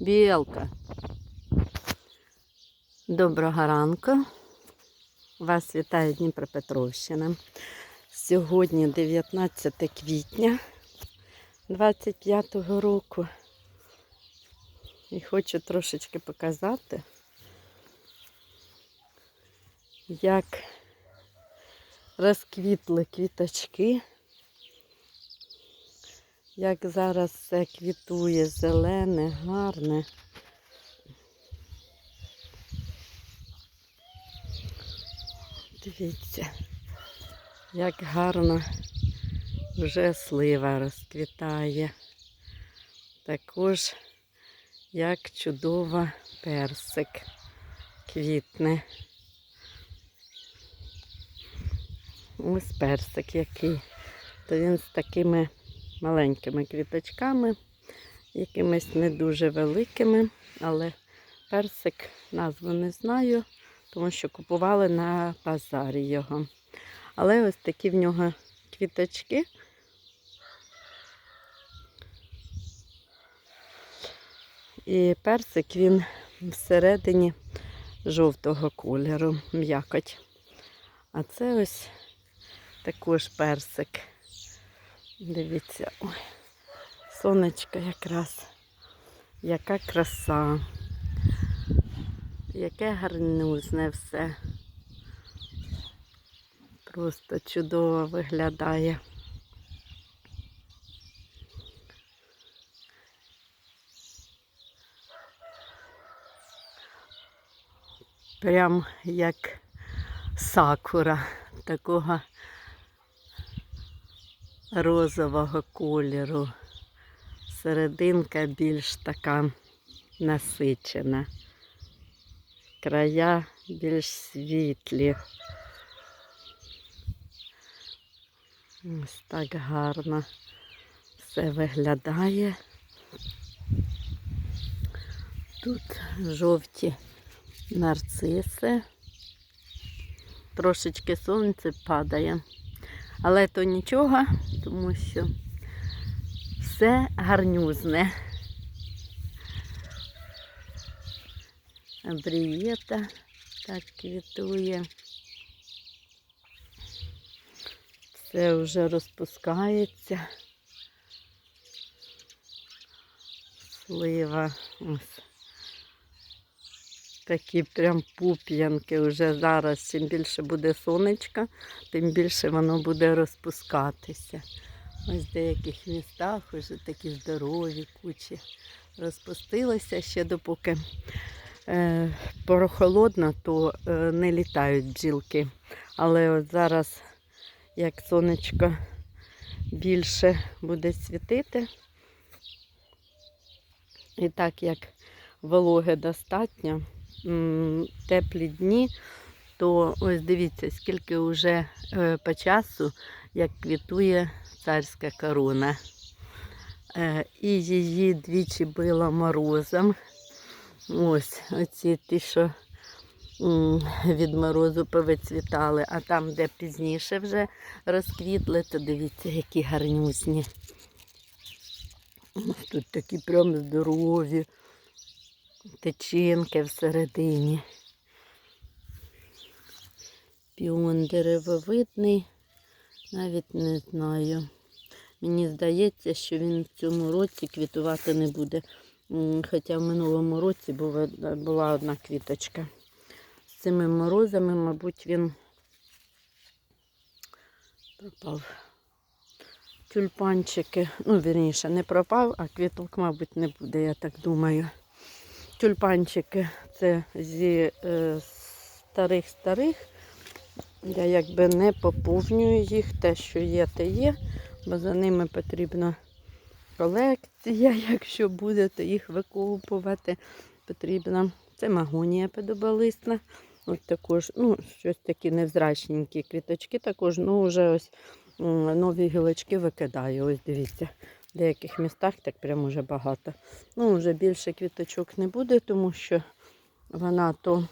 Білка. Доброго ранку. Вас вітає Дніпропетровщина. Сьогодні 19 квітня 25-го року. І хочу трошечки показати, як розквітли квіточки, як зараз все квітує зелене, гарне. Дивіться, як гарно вже слива розквітає. Також як чудово персик квітне. Ось персик який. То він з такими маленькими квіточками, якимись не дуже великими, але персик назву не знаю, тому що купували на базарі його. Але ось такі в нього квіточки. І персик він всередині жовтого кольору, м'якоть. А це ось також персик. Дивіться, ой, сонечко якраз. Яка краса. Яке гарнюзне все. Просто чудово виглядає. Прям як сакура такого розового кольору. Серединка більш така насичена. Края більш світлі. Ось так гарно все виглядає. Тут жовті нарциси. Трошечки сонце падає. Але то нічого, тому що все гарнюзне. Абрієта так квітує. Все вже розпускається. Слива. Ось. Такі прям пуп'янки вже зараз. Чим більше буде сонечка, тим більше воно буде розпускатися. Ось в деяких містах вже такі здорові кучі розпустилися ще допоки е, прохолодно, то е, не літають бджілки. Але от зараз, як сонечко більше буде світити, і так як вологи достатньо, теплі дні, то ось дивіться, скільки вже е, по часу, як квітує царська корона. Е, І її двічі било морозом. Ось оці ті, що від морозу повицвітали, а там, де пізніше вже розквітли, то дивіться, які гарнюсні. Тут такі прям здорові течінки всередині. Піон деревовидний, навіть не знаю. Мені здається, що він в цьому році квітувати не буде. Хоча в минулому році була одна квіточка. З цими морозами, мабуть, він пропав. Тюльпанчики, ну, вірніше, не пропав, а квіток, мабуть, не буде, я так думаю. Тюльпанчики це зі е, старих-старих. Я якби не поповнюю їх, те, що є, те є, бо за ними потрібна колекція. Якщо буде, то їх викупувати потрібно. Це магонія подобалисна. Ось також, ну, щось такі невзрачненькі квіточки, також, ну, вже ось нові гілочки викидаю. Ось дивіться. В деяких містах так прямо вже багато. Ну, вже більше квіточок не буде, тому що вона то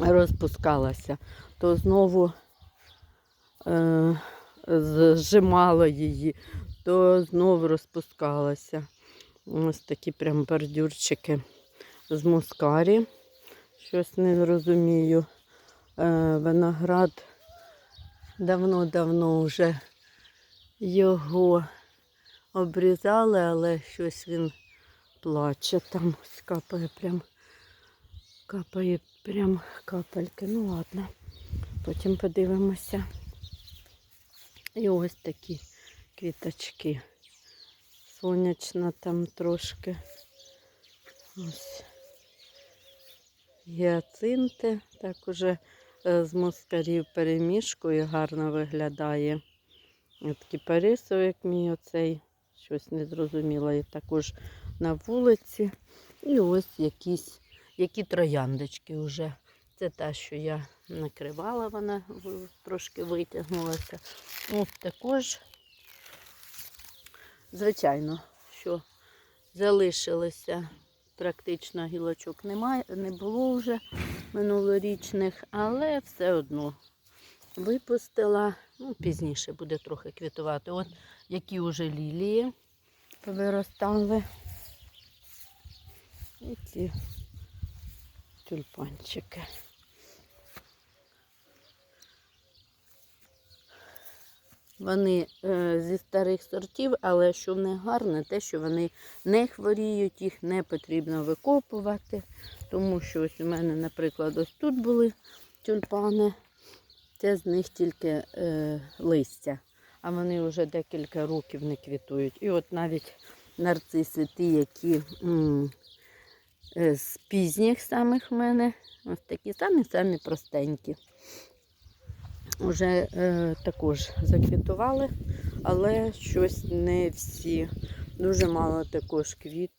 розпускалася, то знову е, зжимало її, то знову розпускалася. Ось такі прям бордюрчики з мускарі. Щось не розумію. Е, виноград давно-давно вже його обрізали, але щось він плаче. Там ось капає прям, капає прям капельки. Ну ладно, потім подивимося. І ось такі квіточки. Сонячна там трошки. Ось. Гіацинти так уже е, з москарів перемішкою гарно виглядає. От кіпарисовик як мій оцей, щось незрозуміло. І також на вулиці. І ось якісь які трояндочки вже. Це та, що я накривала, вона трошки витягнулася. Ось також, звичайно, що залишилося практично гілочок немає, не було вже минулорічних, але все одно випустила. Ну, пізніше буде трохи квітувати. От які вже лілії повиростали. І ці тюльпанчики. Вони е, зі старих сортів, але що в них гарне, те, що вони не хворіють, їх не потрібно викопувати. Тому що ось у мене, наприклад, ось тут були тюльпани, це з них тільки е, листя, а вони вже декілька років не квітують. І от навіть нарциси, ті, які е, з пізніх самих в мене, ось такі самі-самі простенькі. Уже е, також заквітували, але щось не всі. Дуже мало також квіт,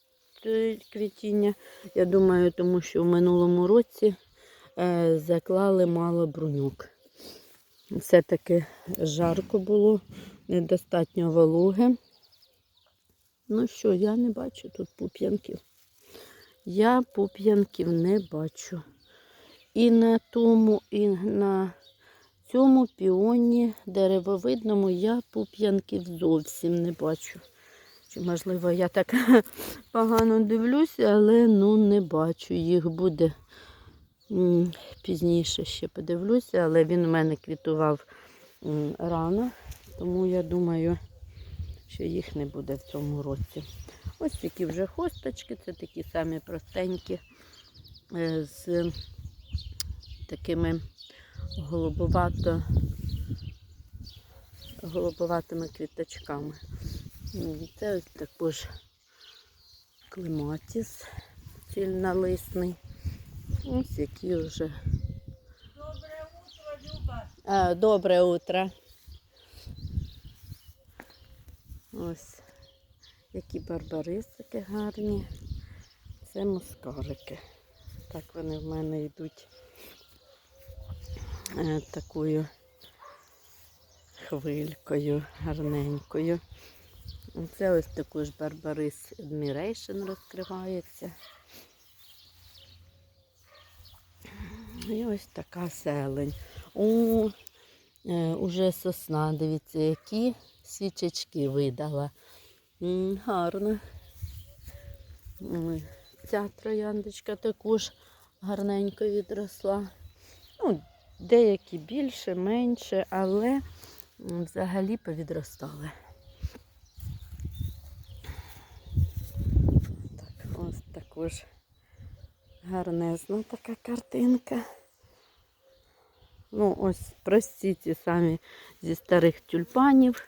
квітіння. Я думаю, тому що в минулому році е, заклали мало бруньок. Все-таки жарко було, недостатньо вологи. Ну що, я не бачу тут пуп'янків. Я пуп'янків не бачу. І на тому, і на цьому піоні деревовидному я пуп'янків зовсім не бачу. Чи, можливо, я так погано дивлюся, але ну не бачу. Їх буде пізніше ще подивлюся, але він у мене квітував рано, тому я думаю, що їх не буде в цьому році. Ось такі вже хосточки, це такі самі простенькі е, з такими голубовато, голубоватими квіточками. Це ось також клематіс цільнолисний. Ось які вже. Доброе утро, Люба. А, добре утро. Ось які барбарисики гарні. Це мускарики. Так вони в мене йдуть е, такою хвилькою гарненькою. Це ось також Барбарис Admiration розкривається. І ось така зелень. О, е, уже сосна, дивіться, які свічечки видала. Гарно. Ця трояндочка також гарненько відросла. Ну, деякі більше, менше, але взагалі повідростали. Ось також гарнезна така картинка. Ну, ось прості самі зі старих тюльпанів.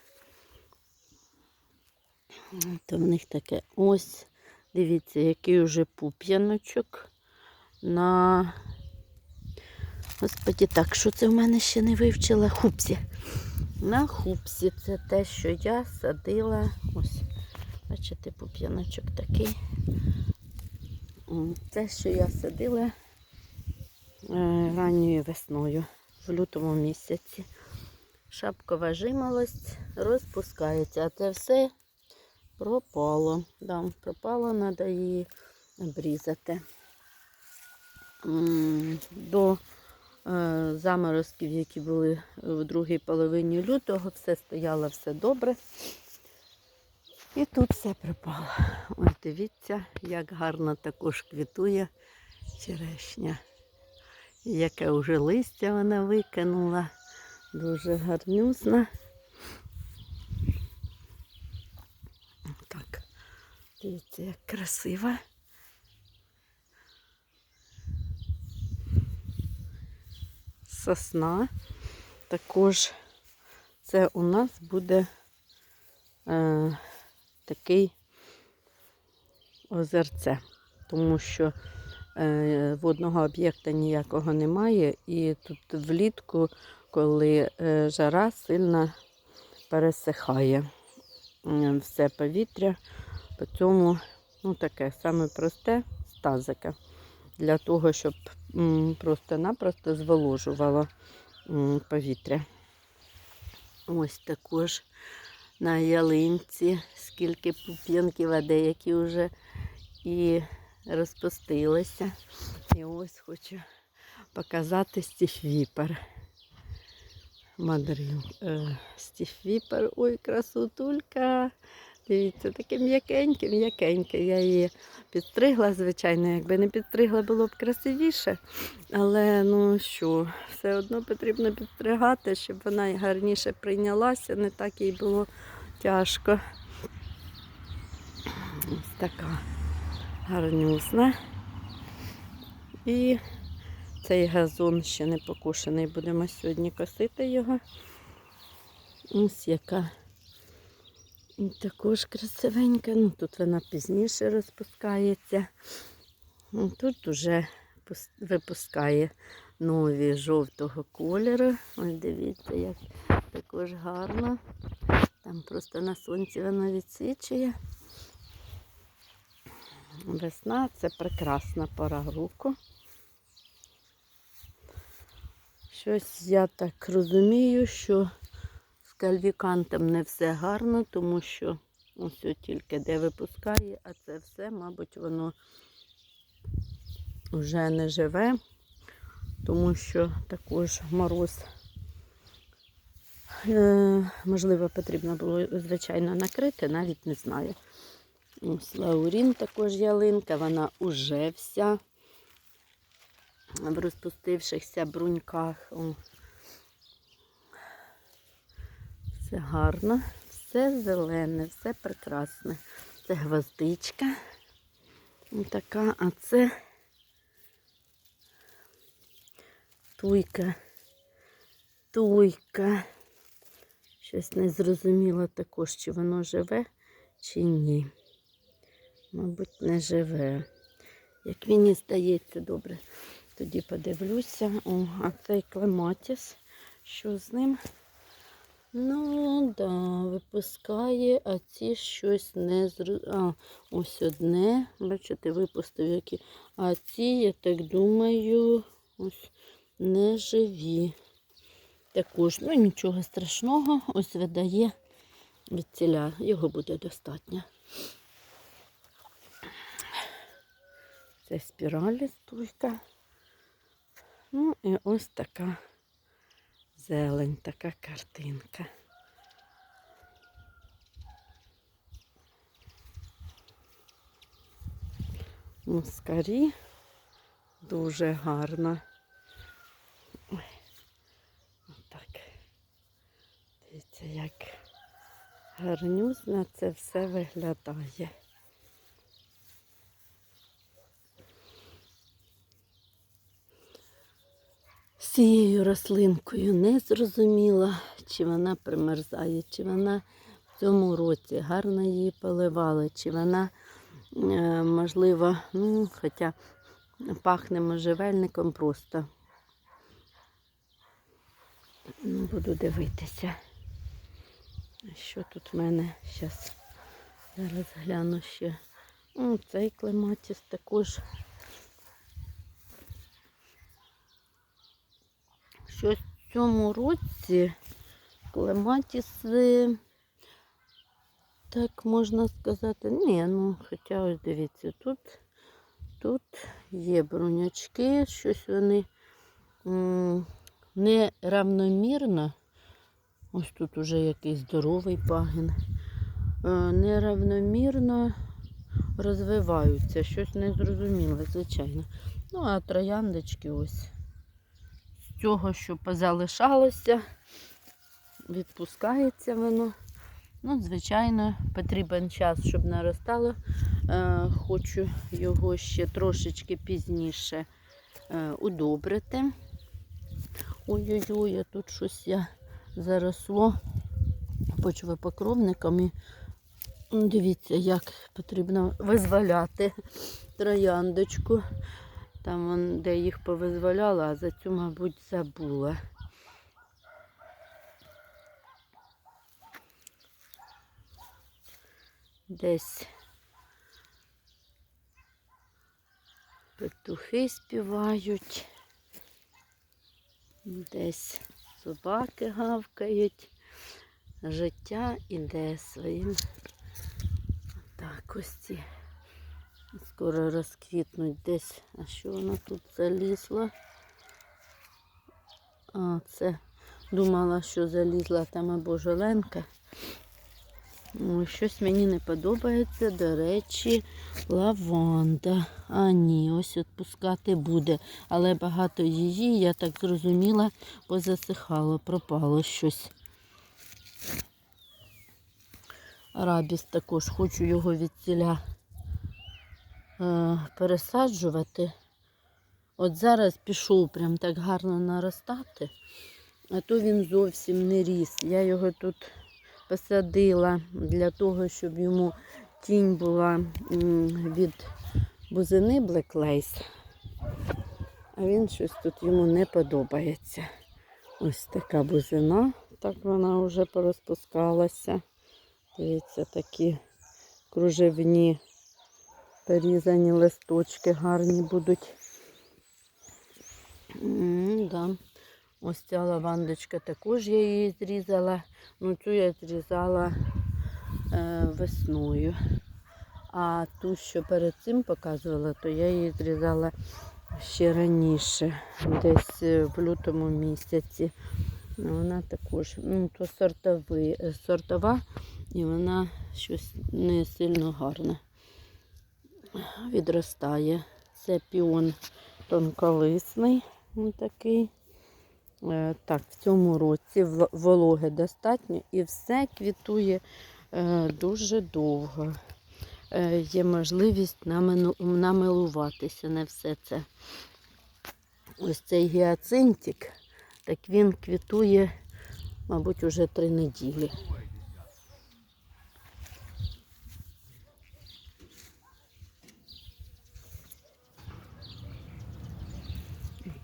То в них таке ось, дивіться, який уже пуп'яночок на. Господі, так, що це в мене ще не вивчила? Хупсі. На хупсі це те, що я садила. Ось, бачите, пуп'яночок такий. Це, що я садила е, ранньою весною, в лютому місяці. Шапкова жимолость розпускається, а це все пропало. Да, пропало, треба її обрізати. До е, заморозків, які були в другій половині лютого, все стояло все добре. І тут все припало. Ось дивіться, як гарно також квітує черешня. Яке вже листя вона викинула. Дуже гарнюсна. Так, дивіться, як красиво. Сосна. Також це у нас буде е, такий озерце, тому що водного об'єкта ніякого немає, і тут влітку, коли е, жара сильно пересихає е, все повітря, по цьому ну, таке саме просте тазика, для того, щоб просто-напросто зволожувало повітря. Ось також на ялинці, скільки пуп'янків, а деякі вже і розпустилися. І ось хочу показати стіфвіпер. Мадрів. Е, стіфвіпер, ой, красотулька. Дивіться, таке м'якеньке, м'якеньке. Я її підстригла, звичайно, якби не підстригла, було б красивіше. Але ну що, все одно потрібно підстригати, щоб вона гарніше прийнялася, не так їй було тяжко. Ось така гарнюсна. І цей газон ще не покушений. Будемо сьогодні косити його. Ось яка і також красивенька. Ну, тут вона пізніше розпускається. Ну, Тут вже випускає нові жовтого кольору. Ось дивіться, як також гарно. Там просто на сонці воно відсвічує. Весна це прекрасна пора року. Щось я так розумію, що з кальвікантом не все гарно, тому що ось тільки де випускає, а це все, мабуть, воно вже не живе, тому що також мороз. Е, можливо, потрібно було, звичайно, накрити, навіть не знаю. Ось Лаурін також ялинка, вона уже вся в розпустившихся бруньках. О. Все гарно, все зелене, все прекрасне. Це гвоздичка. Така, а це туйка. Туйка. Щось не зрозуміло також, чи воно живе, чи ні. Мабуть, не живе. Як мені здається, добре. Тоді подивлюся. О, а цей клематіс. Що з ним? Ну, да, випускає, а ці щось не зру... А, ось одне. Бачите, випустив які. А ці, я так думаю, ось не живі. Також, ну нічого страшного, ось видає від ціля. Його буде достатньо. Це спіралі стойка. Ну і ось така зелень, така картинка. Мускарі дуже гарно. Ой, отак. Дивіться, як гарнюзно це все виглядає. З цією рослинкою не зрозуміла, чи вона примерзає, чи вона в цьому році гарно її поливали, чи вона, е, можливо, ну, хоча пахне можжевельником просто. Ну, буду дивитися. Що тут в мене зараз? Зараз гляну ще. О, цей клематіс також. Щось в цьому році клематіси, так можна сказати, ні, ну, хоча ось дивіться, тут, тут є брунячки, щось вони неравномірно. Ось тут уже якийсь здоровий пагін. е, неравномірно розвиваються. Щось незрозуміле, звичайно. Ну, а трояндочки ось цього, що позалишалося, відпускається воно. Ну, звичайно, потрібен час, щоб наростало. Е, хочу його ще трошечки пізніше е, удобрити. Ой-ой-ой, тут щось я заросло почвопокровником. І дивіться, як потрібно визволяти трояндочку. Там, вон, де їх повизволяла, а за цю, мабуть, забула. Десь петухи співають, десь собаки гавкають. Життя іде своїм. Так, ось ці скоро розквітнуть десь. А що вона тут залізла? А, це думала, що залізла там або жоленка. Ой, щось мені не подобається, до речі, лаванда. А ні, ось відпускати буде. Але багато її, я так зрозуміла, позасихало, пропало щось. Арабіс також хочу його від ціля е, пересаджувати. От зараз пішов прям так гарно наростати, а то він зовсім не ріс. Я його тут посадила для того, щоб йому тінь була від бузини Black Lace. А він щось тут йому не подобається. Ось така бузина, так вона вже порозпускалася. Дивіться, такі кружевні порізані листочки гарні будуть. М, да. Ось ця лавандочка також я її зрізала. Ну, цю я зрізала е, весною. А ту, що перед цим показувала, то я її зрізала ще раніше, десь е, в лютому місяці. Ну, Вона також, ну, то сортовий, е, сортова, і вона щось не сильно гарна. Відростає. Це піон тонколисний, ось такий. Е, Так, в цьому році вологи достатньо і все квітує е, дуже довго. Е, Є можливість намилуватися на все це. Ось цей гіацинтик, так він квітує, мабуть, уже три неділі.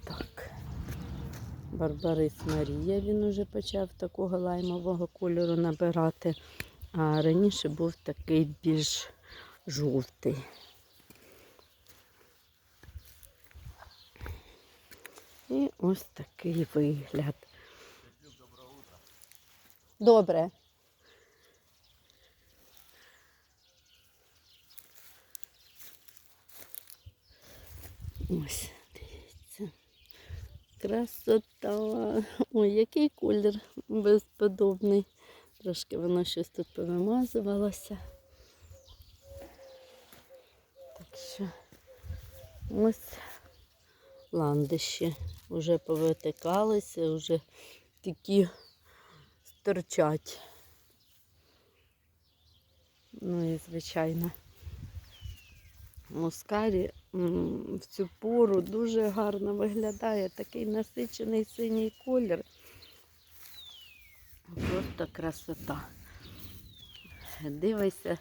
Так. Барбарис Марія, він уже почав такого лаймового кольору набирати, а раніше був такий більш жовтий. І ось такий вигляд. Добре. Ось. Красота. Ой, який колір безподобний. Трошки воно щось тут повимазувалося. Так що ось ландиші вже повитикалися, вже такі торчать. Ну і звичайно. Мускарі в цю пору дуже гарно виглядає. Такий насичений синій колір. Просто красота. Дивися,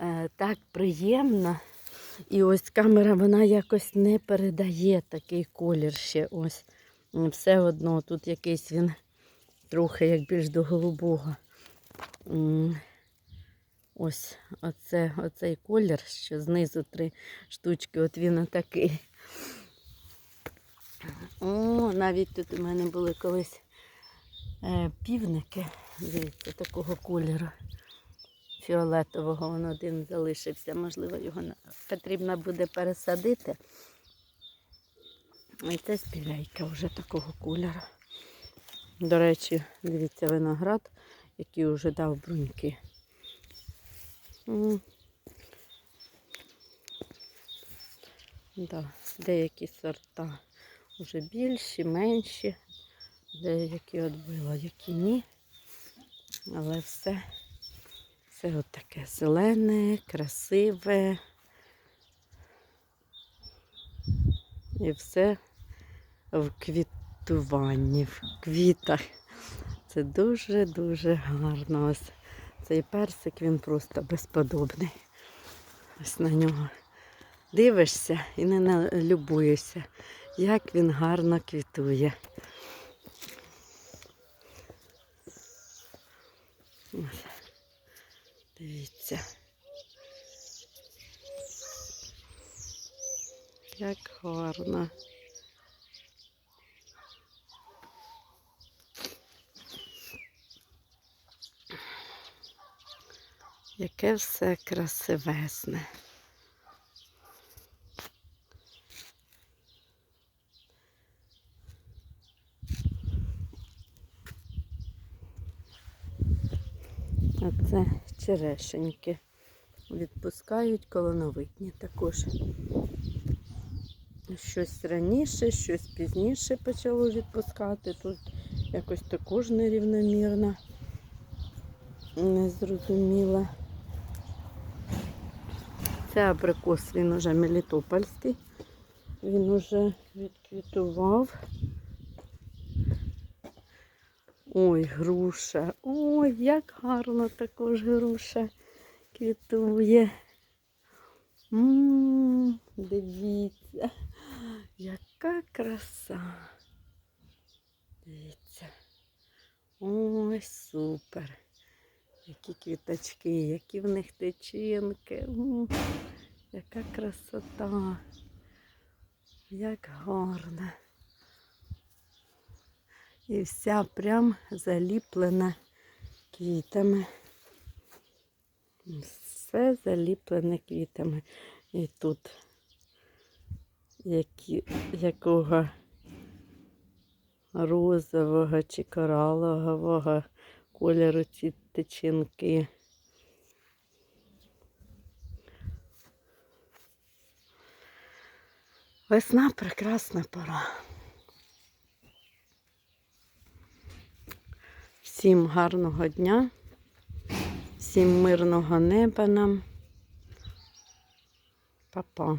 е, так приємно. І ось камера вона якось не передає такий колір ще. Ось. Все одно тут якийсь він трохи як більш до голубого. Ось оце, оцей колір, що знизу три штучки, от він отакий. О, навіть тут у мене були колись е, півники, дивіться, такого кольору. Фіолетового він один залишився. Можливо, його потрібно буде пересадити. І це спіляйка вже такого кольору. До речі, дивіться, виноград, який вже дав бруньки. Да, деякі сорта вже більші, менші, деякі відбила, які ні. Але все, все от зелене, красиве. І все в квітуванні, в квітах. Це дуже-дуже гарно. Ось цей персик, він просто безподобний. Ось на нього дивишся і не налюбуєшся, як він гарно квітує. Ось. Дивіться. Як гарно. Яке все красивесне. А це черешеньки. Відпускають колоновидні також. Щось раніше, щось пізніше почало відпускати. Тут якось також нерівномірно. Не зрозуміла. Це абрикос, він уже мелітопольський. Він уже відквітував. Ой, груша. Ой, як гарно також груша квітує. М, Дивіться, яка краса. Дивіться. Ой, супер. Які квіточки, які в них течінки. Яка красота. Як гарно. І вся прям заліплена квітами. Все заліплене квітами. І тут які, якого розового чи коралового кольору ці тичинки. Весна прекрасна пора. Всім гарного дня, всім мирного неба нам. Па-па.